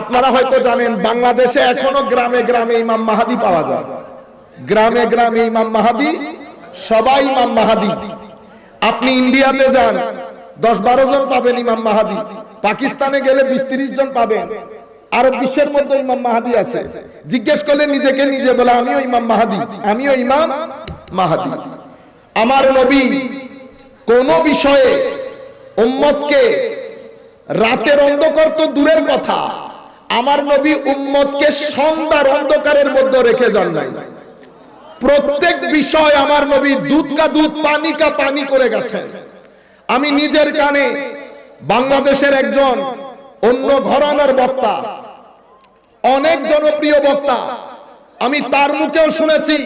আপনারা হয়তো জানেন, বাংলাদেশে এখনও গ্রামে গ্রামে ইমাম মাহাদি পাওয়া যায়। গ্রামে গ্রামে ইমাম মাহাদি, সবাই ইমাম মাহাদি। আপনি ইন্ডিয়াতে যান দশ বারো জন পাবেন ইমাম মাহাদি। পাকিস্তানে গেলে বিশ তিরিশ জন পাবেন। আরও বিশ্বের মধ্যে ইমাম মাহাদি আছে। জিজ্ঞেস করলে নিজেকে নিজে বলে, আমিও ইমাম মাহাদি, আমিও ইমাম মাহাদি। আমার নবী কোন বিষয়ে রাতের অন্ধকার তো দূরের কথা। আমার নবী উম্মতকে সন্ধ্যার অন্ধকারের মধ্যে রেখে যান নাই। প্রত্যেক বিষয় আমার নবী দুধ কা দুধ পানি কা পানি করে গেছেন। আমি নিজের কানে বাংলাদেশের একজন অন্য ঘরানার বক্তা, অনেক জনপ্রিয় বক্তা, আমি তার মুখেও শুনেছি,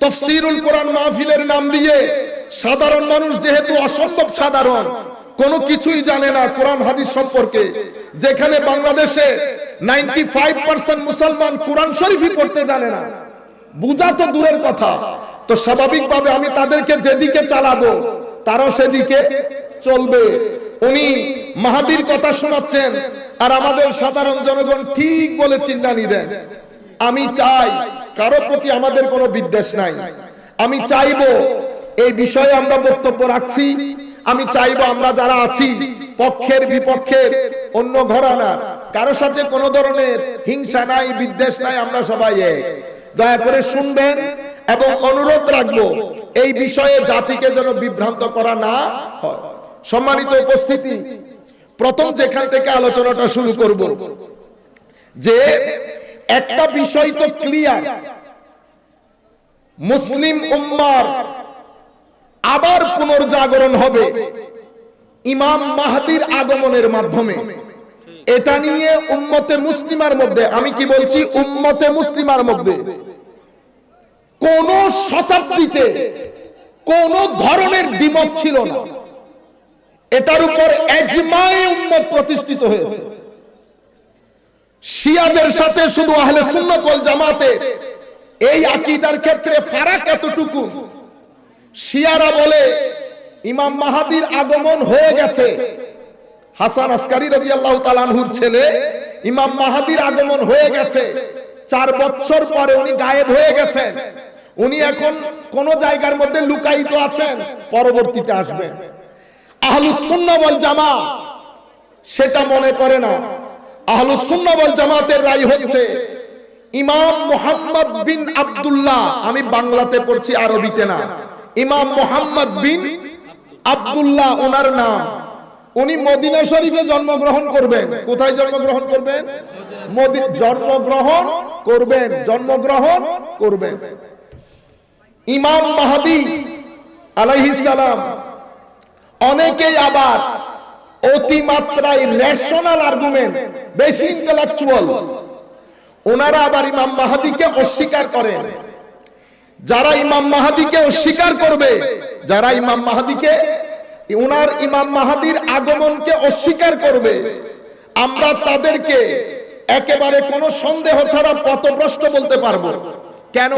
তফসিরুল কোরআন মাহফিলের নাম দিয়ে সাধারণ মানুষ যেহেতু অসম্ভব সাধারণ, কোনো কিছুই জানে না কোরআন হাদিস সম্পর্কে, যেখানে বাংলাদেশে নাইনটি ফাইভ পার্সেন্ট মুসলমান কোরআন শরীফই পড়তে জানে না। বুঝা তো দূরের কথা। তো স্বাভাবিকভাবে আমি তাদেরকে যেদিকে চালাবো সেদিকে চলবে। উনি মাহাদির কথা শোনাচ্ছেন, আর আমাদের সাধারণ জনগণ ঠিক বলে চিন্তানি দেন। আমি চাই কারও প্রতি আমাদের কোনো বিদ্বেষ নাই। আমি চাইব এই বিষয়ে আমরা বক্তব্য রাখছি। আমি চাইব আমরা যারা আছি, পক্ষের বিপক্ষের অন্য ঘরানা কারও সাথে কোনো ধরনের হিংসা নাই, বিদ্বেষ নাই, আমরা সবাই এক। দয়া করে শুনবেন এবং অনুরোধ রাখব, এই বিষয়ে জাতিকে যেন বিভ্রান্ত করা না হয়। সম্মানিত উপস্থিতি, প্রথম যেখান থেকে আলোচনাটা শুরু করব, যে একটা বিষয় তো ক্লিয়ার মুসলিম উম্মার আবার পুনর্জাগরণ হবে ইমাম মাহাদির আগমনের মাধ্যমে। এটা নিয়ে উম্মতে মুসলিমার মধ্যে, আমি কি বলছি, উম্মতে মুসলিমার মধ্যে, কোন শতাব্দীতে কোন ধরনের দ্বিমত ছিল না। এটার উপর এজমায়ে উম্মত প্রতিষ্ঠিত হয়েছে। শিয়াদের সাথে শুধু আহলে সুন্নাত ওয়াল জামাতে এই আকীদার ক্ষেত্রে ফারাক এতটুকু। শিয়ারা বলে, ইমাম মাহাদির আগমন হয়ে গেছে। হাসান আসকারি রাদিয়াল্লাহু তাআলা আনহুর ছেলে ইমাম মাহাদির আগমন হয়ে গেছে। চার বছর পরে উনি গায়েব হয়ে গেছেন। উনি এখন কোন জায়গার মধ্যে লুকায়িত আছেন। পরবর্তীতে আসবেন। জামা। সেটা মনে করে না। আহলুস সুন্নাহ জামাতের রায় হচ্ছে ইমাম মোহাম্মদ বিন আব্দুল্লাহ, আমি বাংলাতে পড়ছি আরবিতে না। ইমাম মোহাম্মদ বিন আব্দুল্লাহ, ওনার নাম। উনি মদিনা শরীফে জন্মগ্রহণ করবেন। কোথায় জন্মগ্রহণ করবেন? জন্মগ্রহণ করবেন জন্মগ্রহণ করবেন। ইমাম মাহাদি আলাইহিস সালাম অনেকেই আবার অতিমাত্রায় রেশনাল আর্গুমেন্ট বেশি ইন্টেলেকচুয়াল ওনারা আবার ইমাম মাহাদিকে অস্বীকার করেন। যারা ইমাম মাহাদিকে অস্বীকার করবে, যারা ইমাম মাহাদিকে ওনার ইমাম মাহাদির আগমনকে অস্বীকার করবে। আমরা তাদেরকে একেবারে কোনো সন্দেহ ছাড়া পথভ্রষ্ট বলতে পারব। কেন?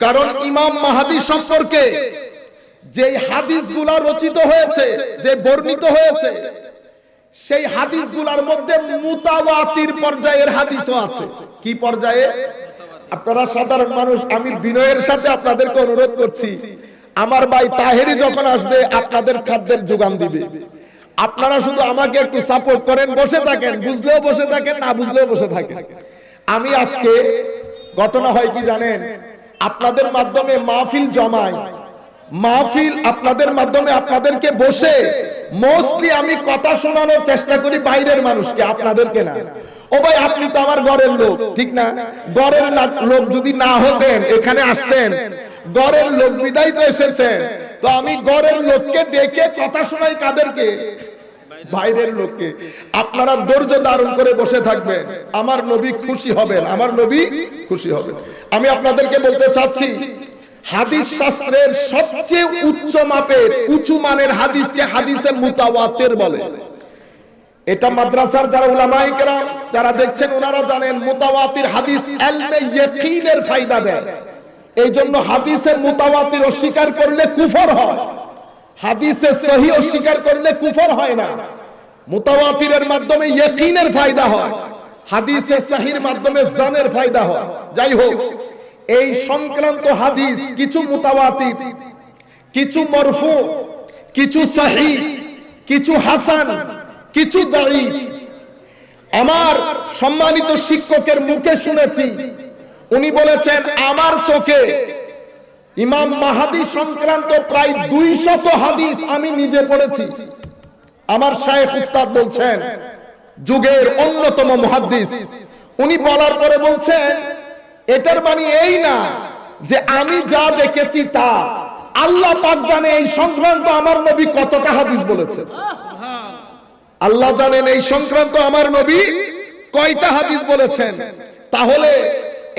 কারণ ইমাম মাহাদি সম্পর্কে যে হাদিসগুলা রচিত হয়েছে, যে বর্ণিত হয়েছে, সেই হাদিসগুলার মধ্যে মুতাওয়াতির পর্যায়ের হাদিসও আছে। কি পর্যায়ে? আপনারা সাধারণ মানুষ, আমি বিনয়ের সাথে আপনাদেরকে অনুরোধ করছি। আমার ভাই তাহেরি যখন আসবে, আপনাদের খাদ্যের যোগান দিবে। আপনারা শুধু আমাকে একটু সাপোর্ট করেন, বসে থাকেন, বুঝলেও বসে থাকেন, না বুঝলেও বসে থাকেন। আমি আজকে, ঘটনা হয় কি জানেন? আপনাদের মাধ্যমে মাহফিল জমায়। মাহফিল আপনাদের মাধ্যমে আপনাদেরকে বসে মোস্টলি আমি কথা শোনানোর চেষ্টা করি বাইরের মানুষকে, আপনাদেরকে না। ও ভাই, আপনি তো আমার ঘরের লোক, ঠিক না? না- লোক যদি না হতেন, এখানে আসতেন ঘরের লোক বিদায় তো এসেছেন। তো আমি ঘরের লোককে ডেকে কথা শোনাই কাদেরকে? বাইরের লোককে। আপনারা ধৈর্য ধারণ করে বসে থাকবেন। আমার নবী খুশি হবেন। আমার নবী খুশি হবেন। আমি আপনাদেরকে বলতে চাচ্ছি, হাদিস শাস্ত্রের সবচেয়ে উচ্চ মাপের, উঁচু মানের হাদিসকে হাদিসে মুতাওয়াতের বলে। এটা মাদ্রাসার যারা উলামায়ে কেরাম, যারা দেখছেন, ওনারা জানেন, মুতাওয়াতির হাদিস ইলমে ইয়াকিনের ফায়দা দেয়। এই জন্য হাদিসে মুতাওয়াতির অস্বীকার করলে কুফর হয়। হাদিসে সহি অস্বীকার করলে কুফর হয় না। মুতাওয়াতিরের মাধ্যমে ইয়াকিনের ফায়দা হয়। হাদিসে সাহির মাধ্যমে জানের ফায়দা হয়। যাই হোক, এই সংক্রান্ত হাদিস কিছু মুতাওয়াতির, কিছু মরফু, কিছু সাহি কিছু হাসান, কিছু দাঈফ। আমার সম্মানিত শিক্ষকের মুখে শুনেছি উনি বলেছেন, আমার চোখে ইমাম মাহাদি সংক্রান্ত প্রায় দুই শত হাদিস আমি নিজে পড়েছি। আমার শায়েখ উস্তাদ বলছেন, যুগের অন্যতম মুহাদ্দিস। উনি বলার পরে বলছেন, এটার মানে এই না যে আমি যা দেখেছি তা আল্লাহ পাক জানে এই সংক্রান্ত আমার নবী কতটা হাদিস বলেছেন আল্লাহ জানেন এই সংক্রান্ত আমার নবী কয়টা হাদিস বলেছেন। তাহলে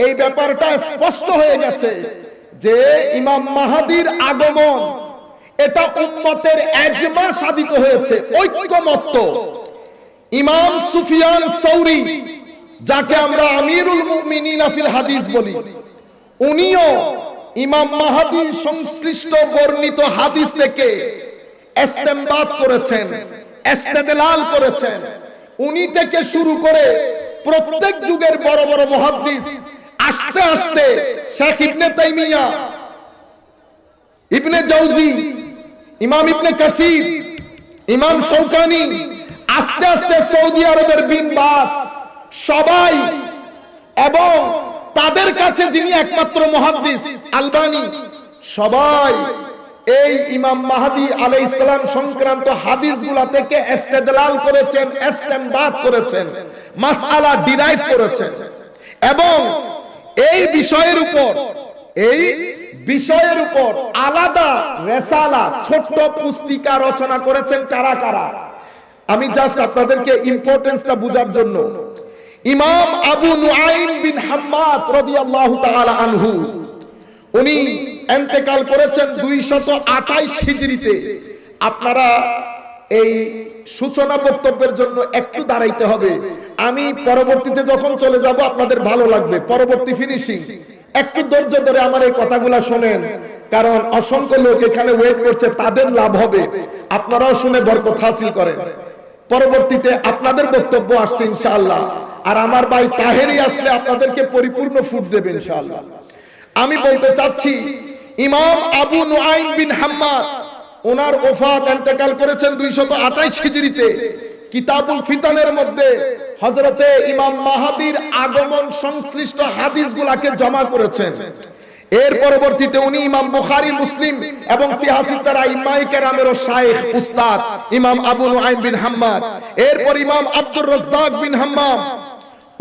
এই ব্যাপারটা স্পষ্ট হয়ে গেছে যে ইমাম মাহাদির আগমন, এটা উম্মতের এজমা সাধিত হয়েছে, ঐক্যমত্য। ইমাম সুফিয়ান সৌরি, যাকে আমরা আমিরুল মুমিনিন ফিল হাদিস বলি, উনিও ইমাম মাহাদির সংশ্লিষ্ট বর্ণিত হাদিস থেকে ইস্তেমবাদ করেছেন, ইস্তেদলাল করেছেন। উনি থেকে শুরু করে প্রত্যেক যুগের বড় বড় মুহাদ্দিস আস্তে আস্তে শেখ ইবনে তাইমিয়া, ইবনে জাউজি, ইমাম ইবনে কাসির, ইমাম শৌকানি আস্তে আস্তে সৌদি আরবের বিন বাস, সবাই এবং তাদের কাছে যিনি একমাত্র মহাদ্দিস আলবানি, সবাই এই ইমাম মাহাদি আলাই ইসলাম সংক্রান্ত হাদিসগুলা থেকে ইস্তেদলাল করেছেন ইস্তেমবাদ করেছেন, মাসআলা ডিরাইভ করেছেন এবং এই বিষয়ের উপর, এই বিষয়ের উপর আলাদা রেসালা, ছোট্ট পুস্তিকা রচনা করেছেন কারা কারা? আমি জাস্ট আপনাদেরকে ইম্পর্টেন্সটা বোঝার জন্য। ইমাম আবু নুআইম বিন হাম্মাদ রাদিয়াল্লাহু তাআলা আনহু, উনি এন্তেকাল করেছেন 228 হিজরিতে আপনারা এই সূচনা বক্তব্যের জন্য একটু দাঁড়াইতে হবে। আমি পরবর্তীতে যখন চলে যাব, আপনাদের ভালো লাগবে। পরবর্তী ফিনিশিং একটু ধৈর্য ধরে আমার এই কথাগুলা শোনেন। কারণ অসংখ্য লোক এখানে ওয়েট করছে, তাদের লাভ হবে। আপনারাও শুনে বরকত হাসিল করেন। পরবর্তীতে আপনাদের বক্তব্য আসছে ইনশাআল্লাহ। আর আমার ভাই তাহেরি আসলে আপনাদেরকে পরিপূর্ণ ফুট দেবে ইনশাআল্লাহ। আমি বলতে চাচ্ছি, ইমাম আবু নুআইম বিন হাম্মাদ ওনার ওফাত ইন্তেকাল করেছেন 228 হিজরিতে কিতাবুল ফিতানের মধ্যে হযরতে ইমাম মাহাদির আগমন সংশ্লিষ্ট হাদিসগুলাকে জমা করেছেন। এর পরবর্তীতে উনি ইমাম বুখারী, মুসলিম এবং সিয়াসিতারা ইমাই কেরামেরও শাইখ উস্তাদ ইমাম আবু নুআইম বিন হাম্মাদ। এরপর ইমাম আব্দুর রাজ্জাক বিন হাম্মাম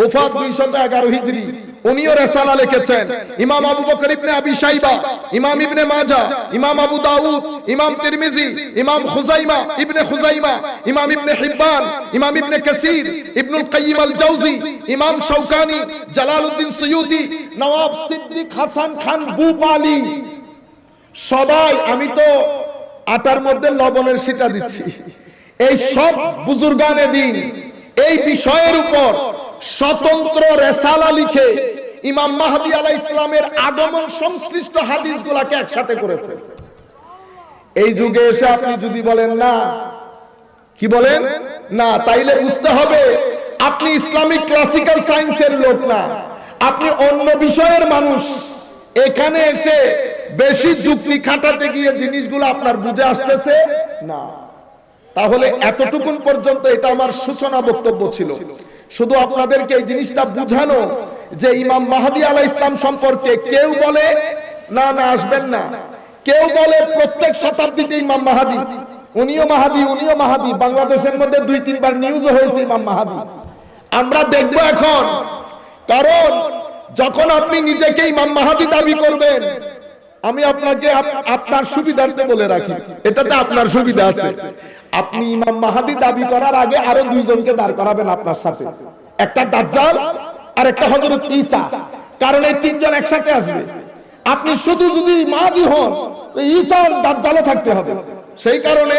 ওফাত 211 হিজরি। উনিও রেসালা লিখেছেন। ইমাম আবু বকর ইবনে আবি শাইবা, ইমাম ইবনে মাজাহ ইমাম আবু দাউদ, ইমাম তিরমিজি, ইমাম খুজাইমা, ইবনে খুজাইমা, ইমাম ইবনে হিব্বান, ইমাম ইবনে কাসির, ইবনুল কাইয়িম আল জাওজি ইমাম Shawkani, Jalaluddin Suyuti Nawab Siddiq Hasan Khan Bhopali সবাই, আমি তো আটার মধ্যে লবণের সিটা দিচ্ছি। এই সব বুজুর্গানে দিন, এই বিষয়ের উপর স্বতন্ত্র রেসালা লিখে ইমাম মাহাদি আলাহ ইসলামের আগমন সংশ্লিষ্ট হাদিসগুলাকে একসাথে করেছে। এই যুগে এসে আপনি যদি বলেন, না। কি বলেন? না। তাইলে বুঝতে হবে, আপনি ইসলামিক ক্লাসিক্যাল সায়েন্সের লোক না। আপনি অন্য বিষয়ের মানুষ। এখানে এসে বেশি যুক্তি খাটাতে গিয়ে জিনিসগুলো আপনার বুঝে আসতেছে? না। তাহলে এতটুকুন পর্যন্ত এটা আমার সূচনা বক্তব্য ছিল। শুধু আপনাদেরকে এই জিনিসটা বুঝানো যে ইমাম মাহাদি আলাহ ইসলাম সম্পর্কে কেউ বলে, না না, আসবেন না। কেউ বলে প্রত্যেক শতাব্দীতে ইমাম মাহাদি, উনিও মাহাদি উনিও মাহাদি, বাংলাদেশের মধ্যে দুই, তিনবার নিউজও হয়েছে ইমাম মাহাদি। আমরা দেখব এখন, কারণ যখন আপনি নিজেকে ইমাম মাহাদি দাবি করবেন, আমি আপনাকে আপ- আপনার সুবিধার্থে বলে রাখি। এটাতে আপনার সুবিধা আছে। আপনি ইমাম মাহাদি দাবি করার আগে আরও দুইজনকে দাঁড় করাবেন আপনার সাথে। একটা দাজ্জাল আর একটা হযরত ঈসা। কারণ এই তিনজন একসাথে আসবে। আপনি শুধু যদি মাহাদি হন ঈসা আর দাজ্জালও থাকতে হবে। সেই কারণে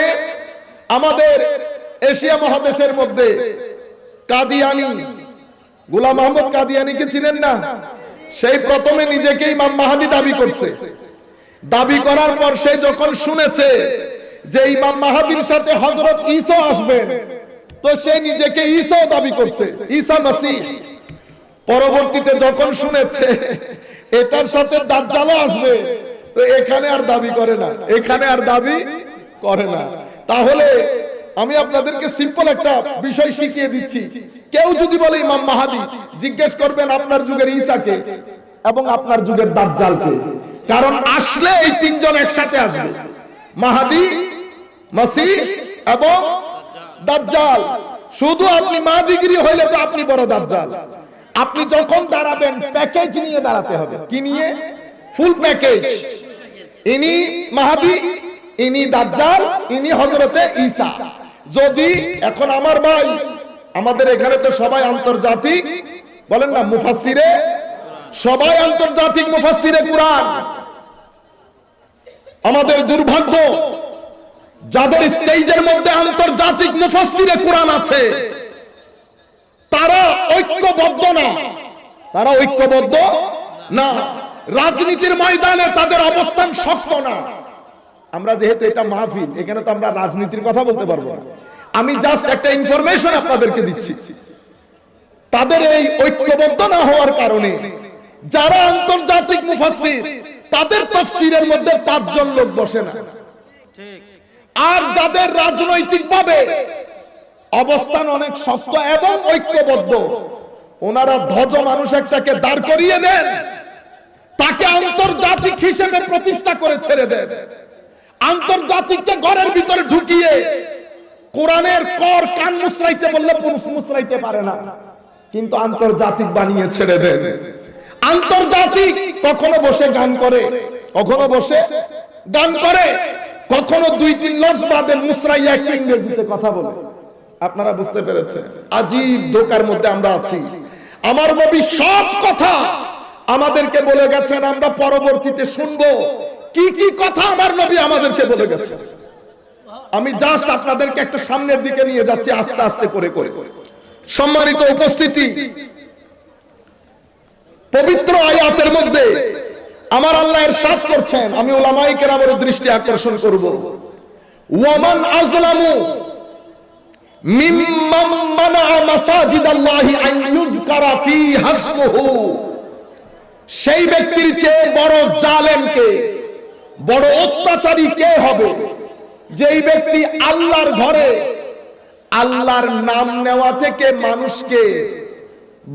আমাদের এশিয়া মহাদেশের মধ্যে কাদিয়ানি, গোলাম আহমদ কাদিয়ানিকে চিনেন না? সেই প্রথমে নিজেকে ইমাম মাহাদি দাবি করছে। দাবি করার পর সে যখন শুনেছে যে ইমাম মাহাদির সাথে হজরত ঈসা আসবেন, তো সে নিজেকে ঈসাও দাবি করছে, ঈসা মাসিহ। পরবর্তীতে যখন শুনেছে, এটার সাথে দাজ্জালও আসবে, তো এখানে আর দাবি করে না, এখানে আর দাবি করে না। তাহলে আমি আপনাদেরকে সিম্পল একটা বিষয় শিখিয়ে দিচ্ছি। কেউ যদি বলে ইমাম মাহাদি, জিজ্ঞেস করবেন আপনার যুগের ঈসাকে এবং আপনার যুগের দাজ্জালকে। কারণ আসলে এই তিনজন একসাথে আসবে। মাহাদি মাসিহ এবং দাজ্জাল। শুধু আপনি মাহাদিগিরি হইলে তো আপনি বড় দাজ্জাল। আপনি যখন দাঁড়াবেন প্যাকেজ নিয়ে দাঁড়াতে হবে। কি নিয়ে? ফুল প্যাকেজ ইনি মাহাদি, ইনি দাজ্জাল, ইনি হজরতে ঈসা। যদি এখন আমার ভাই, আমাদের এখানে তো সবাই আন্তর্জাতিক, বলেন না, মুফাসসিরে? সবাই আন্তর্জাতিক মুফাসসিরে কোরআন। আমাদের দুর্ভাগ্য যাদের স্টেজের মধ্যে আন্তর্জাতিক মুফাসসিরে কোরআন আছে, তারা ঐক্যবদ্ধ না। তারা ঐক্যবদ্ধ না। রাজনীতির ময়দানে তাদের অবস্থান শক্ত না। আমরা যেহেতু এটা মাহফিল, এখানে তো আমরা রাজনীতির কথা বলতে পারব আমি জাস্ট একটা ইনফরমেশন আপনাদেরকে দিচ্ছি। তাদের এই ঐক্যবদ্ধ না হওয়ার কারণে যারা আন্তর্জাতিক মুফাসসির, তাদের তাফসীরের মধ্যে পাঁচজন লোক বসে না। আর যাদের রাজনৈতিক ভাবে অবস্থান অনেক শক্ত এবং ঐক্যবদ্ধ, ওনারা ধ্বজ মানুষ একটাকে দাঁড় করিয়ে দেন, তাকে আন্তর্জাতিক হিসেবে প্রতিষ্ঠা করে ছেড়ে দেন। আন্তর্জাতিককে ঘরের ভিতরে ঢুকিয়ে কোরআনের কর কান মুসরাইতে বললে পুরুষ মুসরাইতে পারে না, কিন্তু আন্তর্জাতিক বানিয়ে ছেড়ে দেন। আন্তর্জাতিক কখনো বসে গান করে, কখনো বসে গান করে কখনো দুই তিন লফজ বাদে মুসরাইয়া একটু ইংরেজিতে কথা বলে। আপনারা বুঝতে পেরেছেন। আজীব ধোকার মধ্যে আমরা আছি। আমার নবী সব কথা আমাদেরকে বলে গেছেন, আমরা পরবর্তীতে শুনব। কি কি কথা আমার নবী আমাদেরকে বলে গেছেন? আমি জাস্ট আপনাদেরকে একটা সামনের দিকে নিয়ে যাচ্ছি, আস্তে আস্তে করে করে। সম্মানিত উপস্থিতি, পবিত্র আয়াতের মধ্যে আমার আল্লাহ এর সাথ করছেন, আমি ওলামাই কেরামের দৃষ্টি আকর্ষণ করব। ওয়ামান আজলামু মানা মাসাজিদ আল্লাহি আন ইউযকারা ফি হাসমুহু। সেই ব্যক্তির চেয়ে বড় জালেম কে? বড় অত্যাচারী কে হবে? যেই ব্যক্তি আল্লাহর ঘরে, আল্লাহর নাম নেওয়া থেকে মানুষকে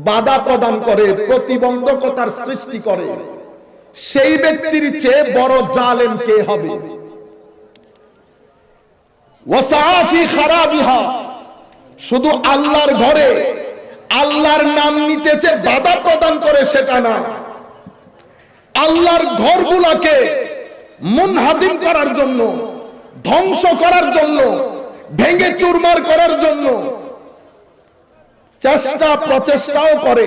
বাধা প্রদান করে, প্রতিবন্ধকতার সৃষ্টি করে। সেই ব্যক্তির চেয়ে বড় জালেম কে হবে? শুধু আল্লাহর ঘরে আল্লাহর নাম নিতেছে বাধা প্রদান করে সেটা না। আল্লাহর ঘরগুলাকে মুনহাদিম করার জন্য, ধ্বংস করার জন্য, ভেঙে চুরমার করার জন্য চেষ্টা প্রচেষ্টাও করে।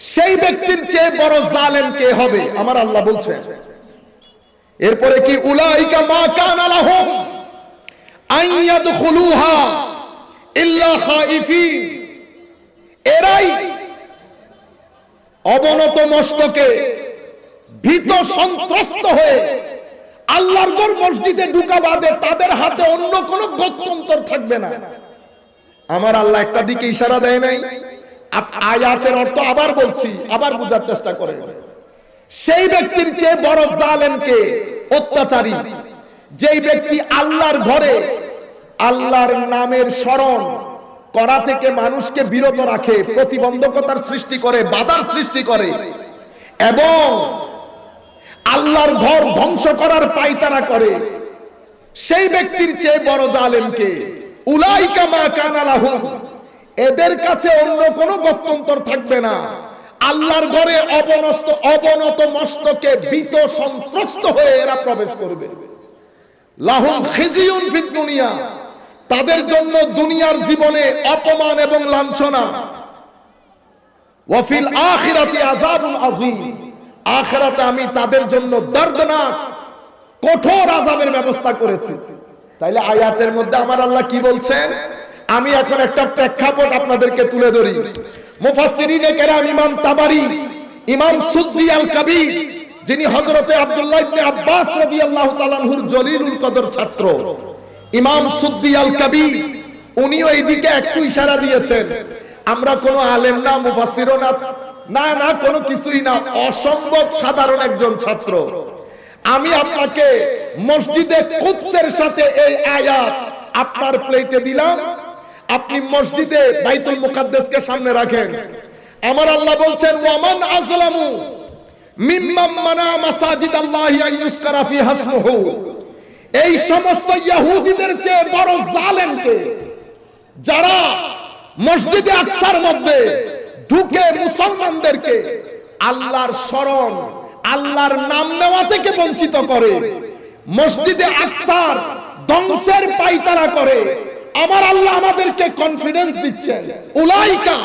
সেই ব্যক্তির চেয়ে বড় জালেম কে হবে? আমার আল্লাহ বলছে এরপরে কি? উলাইকা মা কানা লাহুম আন ইয়াদখুলুহা ইল্লা খাইফিন। এরাই অবনত মস্তকে ভীত সন্ত্রস্ত হয়ে আল্লাহর ঘর মসজিদে ঢুকা বাদে তাদের হাতে অন্য কোনো গত্যন্তর থাকবে না। আমার আল্লাহ একটা দিকে ইশারা দেয় নাই। আয়াতের অর্থ আবার বলছি, আবার বোঝার চেষ্টা করে সেই ব্যক্তির চেয়ে বড় জালেমকে অত্যাচারী, যেই ব্যক্তি আল্লাহর ঘরে, আল্লাহর নামের স্মরণ করা থেকে মানুষকে বিরত রাখে, প্রতিবন্ধকতার সৃষ্টি করে, বাধার সৃষ্টি করে, এবং আল্লাহর ঘর ধ্বংস করার পায়তারা করে, সেই ব্যক্তির চেয়ে বড় জালেমকে উলাইকা মা কানালাহুম এদের কাছে অন্য কোনো গত্যন্তর থাকবে না। আল্লাহর ঘরে অবনস্ত, অবনত মস্তকে ভীত সন্ত্রস্ত হয়ে এরা প্রবেশ করবে। তাদের জন্য দুনিয়ার জীবনে অপমান এবং লাঞ্ছনা। আমি তাদের জন্য দর্দনাক, কঠোর আযাবের ব্যবস্থা করেছি। তাইলে আয়াতের মধ্যে আমার আল্লাহ কি বলছেন? আমি এখন একটা প্রেক্ষাপট আপনাদেরকে তুলে ধরি। মুফাসসিরিনে কেরাম ইমাম তাবারি, ইমাম সুদ্দি আল কবির যিনি হযরতে আব্দুল্লাহ ইবনে আব্বাস রাদিয়াল্লাহু তাআলা আনহুর জলিলুল কদর ছাত্র। ইমাম সুদ্দি আল কবির উনিও এইদিকে একটু ইশারা দিয়েছেন, আমরা কোনো আলেম না, মুফাসসিরও না না না, কোনো কিছুই না, অসম্ভব সাধারণ একজন ছাত্র। আমি আপনাকে মসজিদে কুৎসের সাথে এই আয়াত আপনার প্লেটে দিলাম আপনি মসজিদে বাইতুল মুকাদ্দাসকে সামনে রাখেন। আমার আল্লাহ বলছেন, ওয়ামান আজলামু মিম্মাম মানা মাসাজিদ আল্লাহি ইউসকারা ফি হাসমুহু। এই সমস্ত ইহুদিদের চেয়ে বড় জালেমকে যারা মসজিদে আকসার মধ্যে ঢুকে মুসলমানদেরকে আল্লাহর স্মরণ, আল্লাহর নাম নেওয়া থেকে বঞ্চিত করে, মসজিদে আকসার ধ্বংসের পাইতারা করে আমার আল্লাহ আমাদেরকে কনফিডেন্স দিচ্ছেন। উলাইকা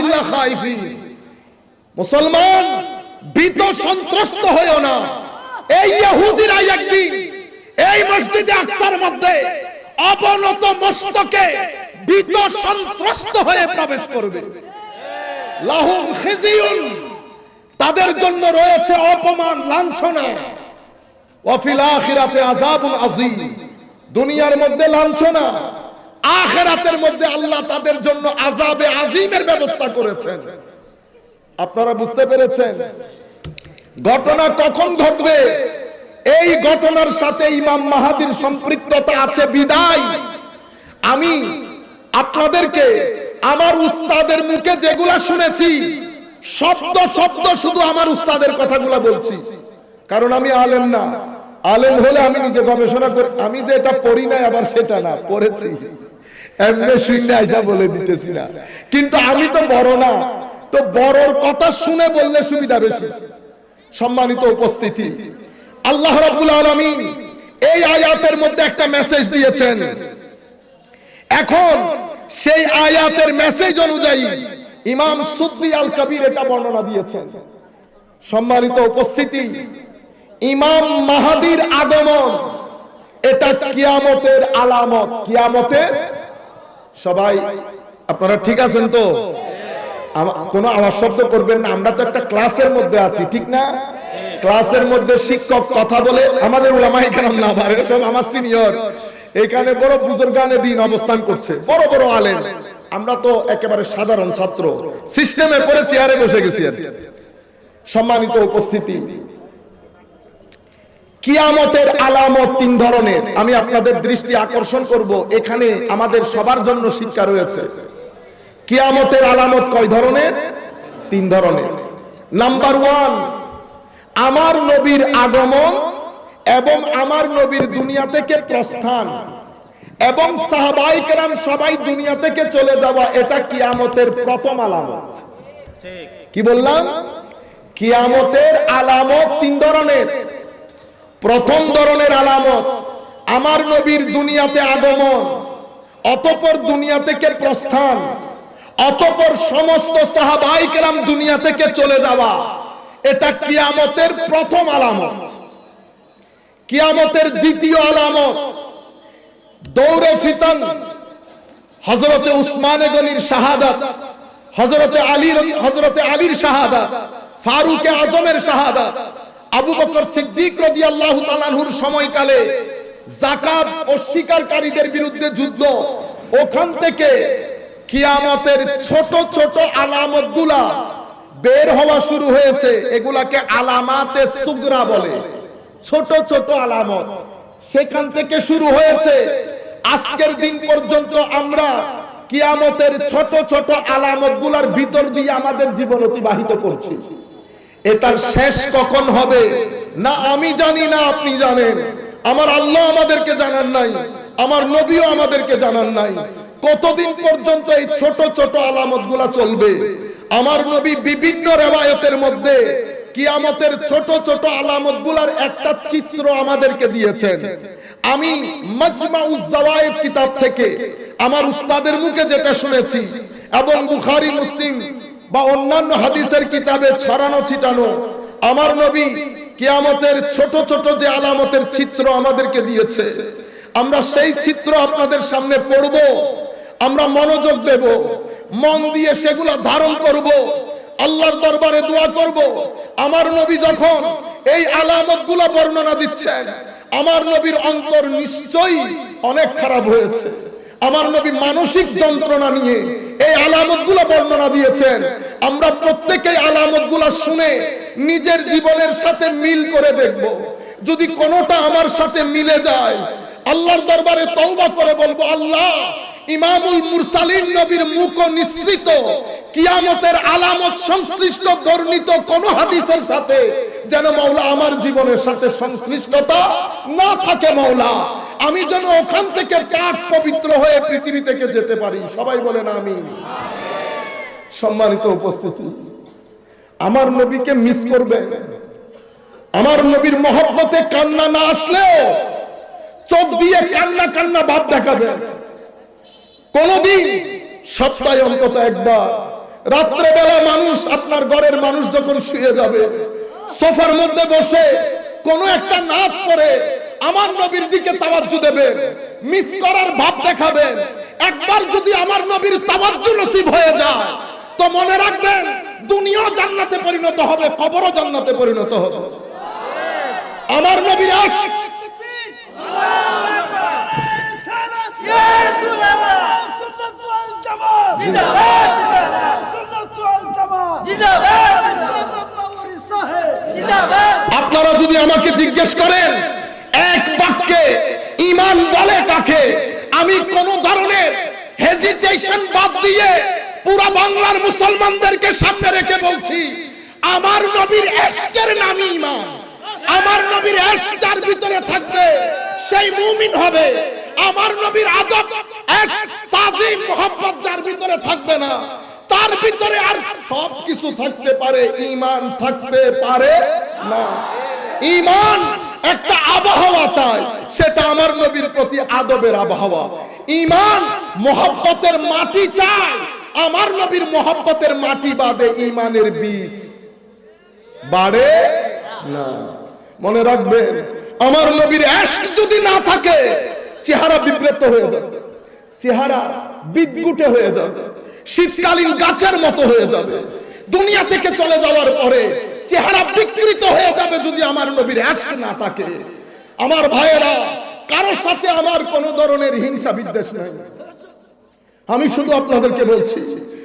ইল্লা খাইফিন। মুসলমান ভীত সন্ত্রস্ত না। এই ইহুদিরা একদিন এই মসজিদে আকসার মধ্যে অবনত মস্তকে ভীত সন্ত্রস্ত হয়ে প্রবেশ করবে। লাহুম তাদের জন্য রয়েছে অপমান, লাঞ্ছনা। ওয়াফিল আখিরাতে আযাবুন আযীম। দুনিয়ার মধ্যে লাঞ্ছনা, আখিরাতের মধ্যে আল্লাহ তাদের জন্য আযাবে আযীমের ব্যবস্থা করেছেন। আপনারা বুঝতে পেরেছেন? ঘটনা কখন ঘটবে? এই ঘটনার সাথে ইমাম মাহাদির সম্পৃক্ততা আছে, বিদায়। আমি আপনাদেরকে, আমার উস্তাদের মুখে যেগুলা শুনেছি, শব্দ শব্দ শুধু আমার উস্তাদের কথাগুলা বলছি। কারণ আমি আলেম না। আলেম হলে আমি নিজে গবেষণা করি। আমি যে এটা পড়ি নাই, আবার সেটা না, পড়েছি। এমনি আইসা বলে দিতেছি না। কিন্তু আমি তো বড় না। তো বড়র কথা শুনে বললে সুবিধা বেশি। সম্মানিত উপস্থিতি। আল্লাহ রাব্বুল আলামিন এই আয়াতের মধ্যে একটা মেসেজ দিয়েছেন। এখন সেই আয়াতের মেসেজ অনুযায়ী ইমাম সুদ্দি আল কবির এটা বর্ণনা দিয়েছেন। সম্মানিত উপস্থিতি। ইমাম মাহাদির আগমন। এটা কিয়ামতের আলামত। কিয়ামতের সবাই, আপনারা ঠিক আছেন তো? কোনো আওয়াজ শব্দ করবেন না। আমরা তো একটা ক্লাসের মধ্যে আছি, ঠিক না? ক্লাসের মধ্যে শিক্ষক কথা বলে আমাদের আমার সিনিয়র। এখানে বড় বুজুর্গানে দিন অবস্থান করছে। বড় বড় আলেম। আমরা তো একেবারে সাধারণ ছাত্র। সিস্টেমে পরে চেয়ারে বসে গেছি সম্মানিত উপস্থিতি। কিয়ামতের আলামত তিন ধরনের। আমি আপনাদের দৃষ্টি আকর্ষণ করব। এখানে আমাদের সবার জন্য শিক্ষা রয়েছে। কিয়ামতের আলামত কয় ধরনের? তিন ধরনের। নাম্বার ওয়ান আমার নবীর আগমন এবং আমার নবীর দুনিয়া থেকে প্রস্থান এবং সাহাবাই কেরাম সবাই দুনিয়া থেকে চলে যাওয়া এটা কিয়ামতের প্রথম আলামত। কি বললাম? কিয়ামতের আলামত তিন ধরনের। প্রথম ধরনের আলামত, আমার নবীর দুনিয়াতে আগমন, অতপর দুনিয়া থেকে প্রস্থান, অতপর সমস্ত সাহাবাই কেরাম দুনিয়া থেকে চলে যাওয়া, এটা কিয়ামতের প্রথম আলামত। কিয়ামতের দ্বিতীয় আলামত, দৌড়ে ফিতান হজরতে উসমানে গনির শাহাদাত হজরতে আলীর হজরতে আলীর শাহাদাত, ফারুকে আজমের শাহাদাত আবু বকর সিদ্দিক রাদিয়াল্লাহু তাআলাহুর সময়কালে যাকাত অস্বীকারীদের বিরুদ্ধে যুদ্ধ। ওখান থেকে কিয়ামতের ছোট ছোট আলামতগুলা বের হওয়া শুরু হয়েছে। এগুলাকে আলামাতে সুগরা বলে। ছোট ছোট আলামত। সেখান থেকে শুরু হয়েছে। আজকের দিন পর্যন্ত আমরা কিয়ামতের ছোট ছোট আলামতগুলার ভিতর দিয়ে আমাদের জীবন অতিবাহিত করছি। এটার শেষ কখন হবে? না, আমি জানি না, আপনি জানেন। আমার আল্লাহ আমাদেরকে জানান নাই, আমার নবীও আমাদেরকে জানান নাই। কতদিন পর্যন্ত এই ছোট ছোট আলামত চলবে? আমার নবী বিভিন্ন রেওয়ায়তের মধ্যে কিয়ামতের ছোট ছোট আলামতগুলার একটা চিত্র আমাদেরকে দিয়েছেন। আমি মাজমাউজ জাওয়ায়েদ কিতাব থেকে আমার উস্তাদের মুখে যেটা শুনেছি, এবং বুখারী, মুসলিম বা অন্যান্য হাদিসের কিতাবে ছড়ানো, ছিটানো, আমার নবী কিয়ামতের ছোট ছোট যে আলামতের চিত্র আমাদেরকে দিয়েছে, আমরা সেই চিত্র আপনাদের সামনে পড়ব, আমরা মনোযোগ দেব, মন দিয়ে সেগুলো ধারণ করব, আল্লাহর দরবারে দোয়া করব। আমার নবী যখন এই আলামতগুলো বর্ণনা দিচ্ছেন, আমার নবীর অন্তর নিশ্চয়ই অনেক খারাপ হয়েছে। আমার নবী মানসিক যন্ত্রণা নিয়ে এই আলামতগুলো বর্ণনা দিয়েছেন। আমরা প্রত্যেকেই আলামতগুলো শুনে নিজের জীবনের সাথে মিল করে দেখব। যদি কোনোটা আমার সাথে মিলে যায়, আল্লাহর দরবারে তওবা করে বলব, আল্লাহ, ইমামুল মুরসালিন নবীর মুখ নিঃসৃত। কিয়ামতের আলামত সংশ্লিষ্ট বর্ণিত কোন হাদিসের সাথে যেন মাওলা আমার জীবনের সাথে সংশ্লিষ্টতা না থাকে মাওলা। আমি যেন ওখান থেকে পাক পবিত্র হয়ে পৃথিবী থেকে যেতে পারি। সবাই বলেন আমি সম্মানিত উপস্থিতি। আমার নবীকে মিস করবে। আমার নবীর মহব্বতে কান্না না আসলেও চোখ দিয়ে কান্না কান্না ভাব দেখাবে। কোনদিন, সপ্তাহে অন্তত একবার। রাত্রেবেলা মানুষ, আপনার ঘরের মানুষ যখন শুয়ে যাবে, সোফার মধ্যে বসে কোন একটা নাচ করে আমার নবীর দিকে তাওয়াজ্জু দেবেন মিস করার ভাব দেখাবেন একবার যদি আমার নবীর তাওয়াজ্জু নসিব হয়ে যায়, তো মনে রাখবেন দুনিয়াও জান্নাতে পরিণত হবে, কবরও জান্নাতে পরিণত হবে। আমার নবীর আশিক আপনারা যদি আমাকে জিজ্ঞেস করেন ইমান বলে কাকে আমি কোন ধরনের হেজিটেশন বাদ দিয়ে পুরা বাংলার মুসলমানদেরকে সামনে রেখে বলছি, আমার নবীর এশকের নামই ইমান আমার নবীর এশক যার ভিতরে থাকবে, সেই মুমিন হবে। আমার নবীর আদব এশক তাজিম মোহাম্মদ যার ভিতরে থাকবে না। তার ভিতরে আর সব কিছু থাকতে পারে ইমান থাকতে পারে না। ইমান একটা আবহাওয়া চাই, সেটা আমার নবীর প্রতি আদবের আবহাওয়া। ইমান মোহাব্বতের মাটি চাই, আমার নবীর মোহাব্বতের মাটি বাদে ইমানের বীজ। বাড়ে না। মনে রাখবেন, আমার নবীর এশক যদি না থাকে, চেহারা বিব্রত হয়ে যাবে, চেহারা বিদ্যুটে হয়ে যাবে, শীতকালীন গাছের মতো হয়ে যাবে। দুনিয়া থেকে চলে যাওয়ার পরে চেহারা বিকৃত হয়ে যাবে যদি আমার নবীর আশ না থাকে। আমার ভাইয়েরা কারোর সাথে আমার কোন ধরনের হিংসা বিদ্বেষ নাই। আমি শুধু আপনাদেরকে বলছি